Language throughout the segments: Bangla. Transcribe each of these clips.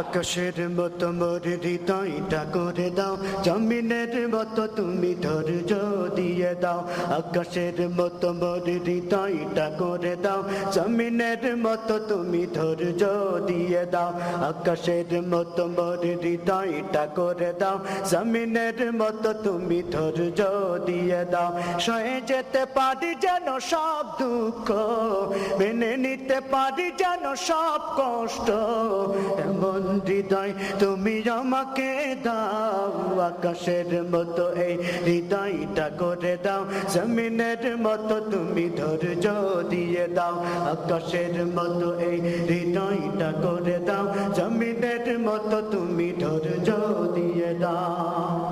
আকাশের মতো মোর হৃদয়টা করে দাও। জমিনের মতো তুমি ধৈর্য দিয়ে দাও। আকাশের মতো মোর হৃদয়টা করে দাও। জমিনের মতো তুমি ধৈর্য দিয়ে দাও। আকাশের মতো মোর হৃদয়টা করে দাও। জমিনের মতো তুমি ধৈর্য দিয়ে দাও। সয়ে যেতে পারি যেন সব দুঃখ, মেনে নিতে পারি যেন সব কষ্ট। এমন হৃদয়, তুমি আমাকে দাও, আকাশের মতো এই হৃদয়টা করে দাও, জমিনের মতো তুমি ধৈর্য দিয়ে দাও, আকাশের মতো এই হৃদয়টা করে দাও, জমিনের মতো তুমি ধৈর্য দিয়ে দাও।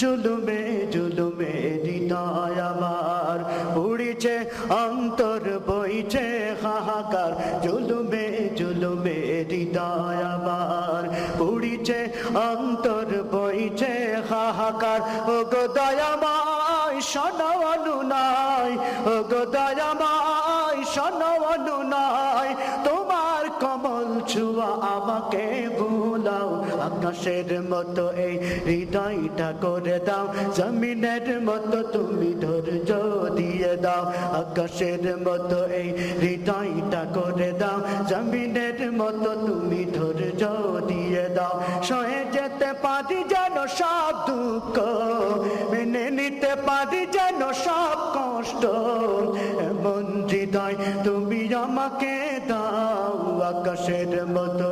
জুলুমে জুলুমে হৃদয় আমার উড়িছে, অন্তর বইছে হাহাকার, জুলুমে হৃদয় আমার উড়িছে অন্তর বইছে, হাহাকার। ও গো দয়াময় শোনাওয়ানু নাই ও গো দয়াময় শোনাওয়ানু নাই তোমার কমল ছুয়া আমাকে ভুলাও। আকাশের মতো এই হৃদয়টা করে দাও। জমিনের মতো তুমি ধৈর্য দিয়ে দাও। আকাশের মতো এই হৃদয়টা জমিনের মতো তুমি ধৈর্য দিয়ে দাও। সহে যেতে পারি যেন সব দুঃখ, মেনে নিতে পারি যেন সব কষ্ট। এমন হৃদয় তুমি আমাকে দাও, আকাশের মতো